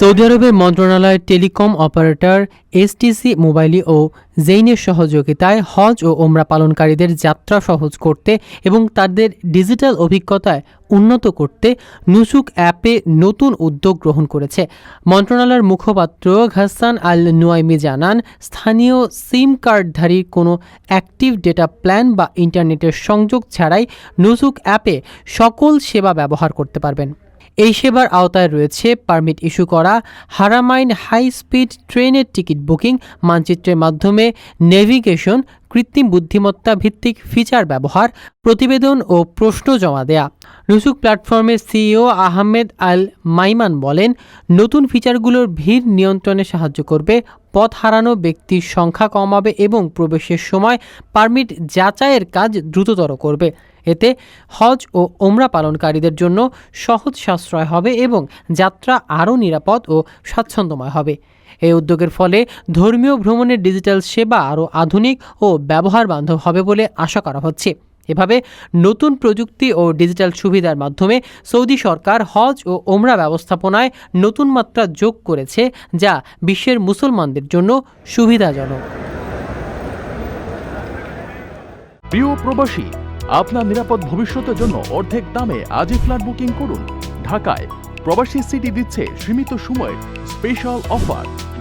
Saudi আরবের মন্ত্রণালয়ের telecom operator STC Mobily ও জেইনের সহযোগিতায় হজ ও ওমরা পালনকারীদের যাত্রা সহজ করতে এবং তাদের ডিজিটাল অভিজ্ঞতায় উন্নত করতে নুসুক অ্যাপে নতুন উদ্যোগ গ্রহণ করেছে। মন্ত্রণালয়ের মুখপাত্র ঘাসান আল নুয়াইমি জানান, স্থানীয় সিম কার্ডধারী কোনো অ্যাক্টিভ ডেটা প্ল্যান বা ইন্টারনেটের সংযোগ ছাড়াই নুসুক অ্যাপে সকল সেবা ব্যবহার করতে পারবেন। এই সেবার আওতায় রয়েছে পারমিট ইস্যু করা হারামাইন হাই স্পিড ট্রেনের টিকিট বুকিং, মানচিত্রের মাধ্যমে নেভিগেশন কৃত্রিম বুদ্ধিমত্তা ভিত্তিক ফিচার ব্যবহার, প্রতিবেদন ও প্রশ্ন জমা দেয়া। নুসুক প্ল্যাটফর্মের সিইও আহমেদ আল মাইমান বলেন, নতুন ফিচারগুলোর ভিড় নিয়ন্ত্রণে সাহায্য করবে, পথ হারানো ব্যক্তির সংখ্যা কমাবে এবং প্রবেশের সময় পারমিট যাচাইয়ের কাজ দ্রুততর করবে। এতে হজ ও ওমরা পালনকারীদের জন্য সহজ সাশ্রয় হবে এবং যাত্রা আরও নিরাপদ ও স্বাচ্ছন্দ্যময় হবে। এই উদ্যোগের ফলে ধর্মীয় ভ্রমণের ডিজিটাল সেবা আরও আধুনিক ও ব্যবহার বান্ধব হবে বলে আশা করা হচ্ছে। এভাবে নতুন প্রযুক্তি ও ডিজিটাল সুবিধার মাধ্যমে সৌদি সরকার হজ ও ওমরা ব্যবস্থাপনায় নতুন মাত্রা যোগ করেছে, যা বিশ্বের মুসলমানদের জন্য সুবিধাজনক। প্রিয় প্রবাসী, আপনার নিরাপদ ভবিষ্যতের জন্য অর্ধেক দামে আজই ফ্ল্যাট বুকিং করুন। ঢাকায় প্রবাসী সিটি দিচ্ছে সীমিত সময়ের স্পেশাল অফার